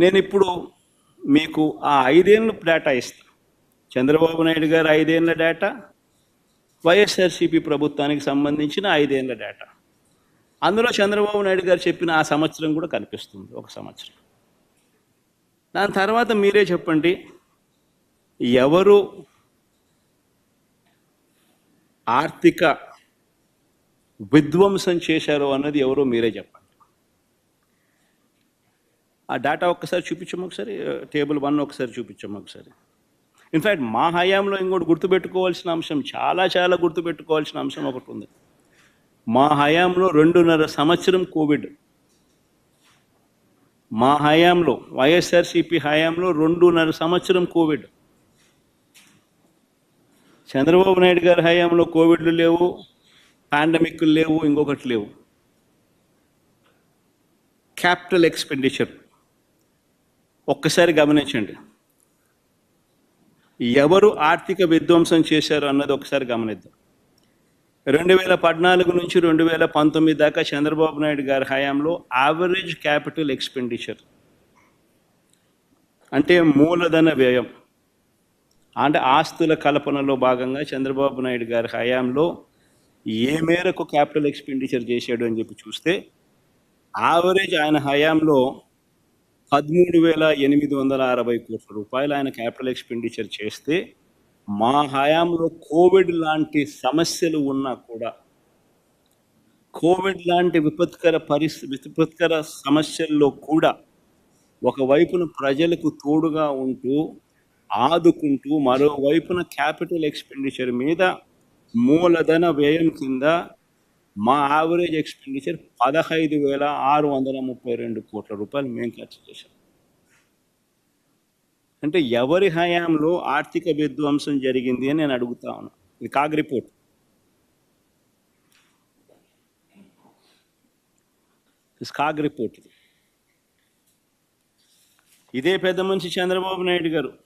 నేను ఇప్పుడు మీకు ఆ ఐదేళ్ళ డేటా ఇస్తాను చంద్రబాబు నాయుడు గారు ఐదేళ్ళ డేటా వైఎస్ఆర్సీపీ ప్రభుత్వానికి సంబంధించిన ఐదేళ్ళ డేటా. అందులో చంద్రబాబు నాయుడు గారు చెప్పిన ఆ సంవత్సరం కూడా కనిపిస్తుంది ఒక సంవత్సరం. దాని తర్వాత మీరే చెప్పండి ఎవరు ఆర్థిక విధ్వంసం చేశారో అన్నది ఎవరో మీరే చెప్పండి. ఆ డేటా ఒక్కసారి చూపించము ఒకసారి టేబుల్ వన్ ఒకసారి చూపించము ఒకసారి ఇన్ఫ్యాక్ట్ మా హయాంలో ఇంకోటి గుర్తుపెట్టుకోవాల్సిన అంశం చాలా చాలా గుర్తుపెట్టుకోవాల్సిన అంశం ఒకటి ఉంది. మా హయాంలో రెండున్నర సంవత్సరం కోవిడ్ మా హయాంలో వైఎస్ఆర్సిపి హయాంలో రెండున్నర సంవత్సరం కోవిడ్ చంద్రబాబు నాయుడు గారి హయాంలో కోవిడ్లు లేవు పాండమిక్లు లేవు ఇంకొకటి లేవు. క్యాపిటల్ ఎక్స్పెండిచర్ ఒక్కసారి గమనించండి. ఎవరు ఆర్థిక విధ్వంసం చేశారు అన్నది ఒకసారి గమనిద్దాం. రెండు వేల పద్నాలుగు నుంచి రెండు వేల పంతొమ్మిది దాకా చంద్రబాబు నాయుడు గారి హయాంలో యావరేజ్ క్యాపిటల్ ఎక్స్పెండిచర్ అంటే మూలధన వ్యయం అంటే ఆస్తుల కల్పనలో భాగంగా చంద్రబాబు నాయుడు గారి హయాంలో ఏ మేరకు క్యాపిటల్ ఎక్స్పెండిచర్ చేశాడు అని చెప్పి చూస్తే యావరేజ్ ఆయన హయాంలో పదమూడు వేల ఎనిమిది వందల అరవై కోట్ల రూపాయలు ఆయన క్యాపిటల్ ఎక్స్పెండిచర్ చేస్తే మా హయాంలో కోవిడ్ లాంటి సమస్యలు ఉన్నా కూడా కోవిడ్ లాంటి విపత్కర పరిస్థితి విపత్కర సమస్యల్లో కూడా ఒకవైపున ప్రజలకు తోడుగా ఉంటూ ఆదుకుంటూ మరోవైపున క్యాపిటల్ ఎక్స్పెండిచర్ మీద మూలధన వ్యయం కింద మా యావరేజ్ ఎక్స్పెండిచర్ పదహైదు వేల ఆరు వందల ముప్పై రెండు కోట్ల రూపాయలు మేము ఖర్చు చేశాం. అంటే ఎవరి హయాంలో ఆర్థిక విధ్వంసం జరిగింది అని నేను అడుగుతా ఉన్నా. ఇది కాగ్ రిపోర్ట్. కాగ్ రిపోర్ట్ ఇది. ఇదే పెద్ద మనిషి చంద్రబాబు నాయుడు గారు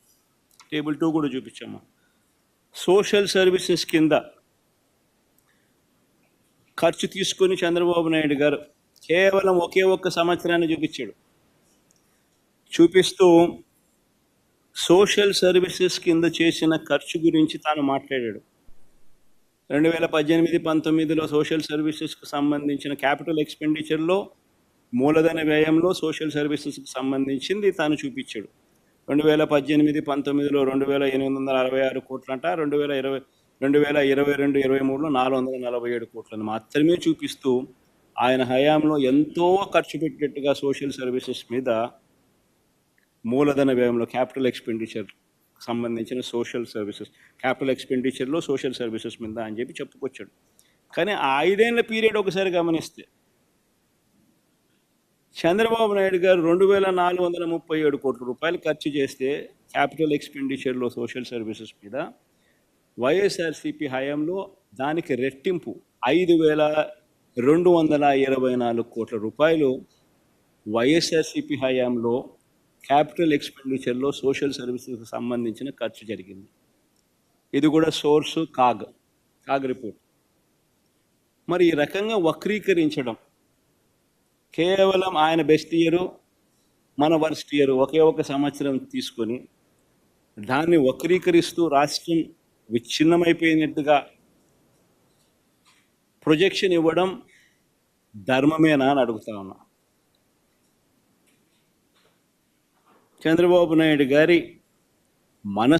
టేబుల్ టూ కూడా చూపించాము. సోషల్ సర్వీసెస్ కింద ఖర్చు తీసుకొని చంద్రబాబు నాయుడు గారు కేవలం ఒకే ఒక్క సంవత్సరాన్ని చూపించాడు. చూపిస్తూ సోషల్ సర్వీసెస్ కింద చేసిన ఖర్చు గురించి తాను మాట్లాడాడు. రెండు వేల పద్దెనిమిది పంతొమ్మిదిలో సోషల్ సర్వీసెస్కు సంబంధించిన క్యాపిటల్ ఎక్స్పెండిచర్లో మూలధన వ్యయంలో సోషల్ సర్వీసెస్కి సంబంధించింది తాను చూపించాడు. రెండు వేల పద్దెనిమిది పంతొమ్మిదిలో రెండు వేల ఎనిమిది వందల అరవై ఆరు కోట్లంట రెండు వేల ఇరవై రెండు వేల ఇరవై రెండు ఇరవై మూడులో నాలుగు వందల నలభై ఏడు కోట్లను మాత్రమే చూపిస్తూ ఆయన హయాంలో ఎంతో ఖర్చు పెట్టినట్టుగా సోషల్ సర్వీసెస్ మీద మూలధన వ్యయంలో క్యాపిటల్ ఎక్స్పెండిచర్ సంబంధించిన సోషల్ సర్వీసెస్ క్యాపిటల్ ఎక్స్పెండిచర్లో సోషల్ సర్వీసెస్ మీద అని చెప్పి చెప్పుకొచ్చాడు. కానీ ఆ ఐదేళ్ళ పీరియడ్ ఒకసారి గమనిస్తే చంద్రబాబు నాయుడు గారు రెండు వేల నాలుగు వందల ముప్పై ఏడు కోట్ల రూపాయలు ఖర్చు చేస్తే క్యాపిటల్ ఎక్స్పెండిచర్లో సోషల్ సర్వీసెస్ మీద వైఎస్ఆర్సిపి హయాంలో దానికి రెట్టింపు ఐదు వేల రెండు వందల ఇరవై నాలుగు కోట్ల రూపాయలు వైఎస్ఆర్సిపి హయాంలో క్యాపిటల్ ఎక్స్పెండిచర్లో సోషల్ సర్వీసెస్కి సంబంధించిన ఖర్చు జరిగింది. ఇది కూడా సోర్సు కాగ్ కాగ్ రిపోర్ట్. మరి ఈ రకంగా వక్రీకరించడం కేవలం ఆయన బెస్ట్ ఇయరు మన వర్స్ట్ ఇయర్ ఒకే ఒక సంవత్సరం తీసుకొని దాన్ని వక్రీకరిస్తూ రాష్ట్రం విచ్ఛిన్నమైపోయినట్టుగా ప్రొజెక్షన్ ఇవ్వడం ధర్మమేనా అని అడుగుతా ఉన్నా. చంద్రబాబు నాయుడు గారి మన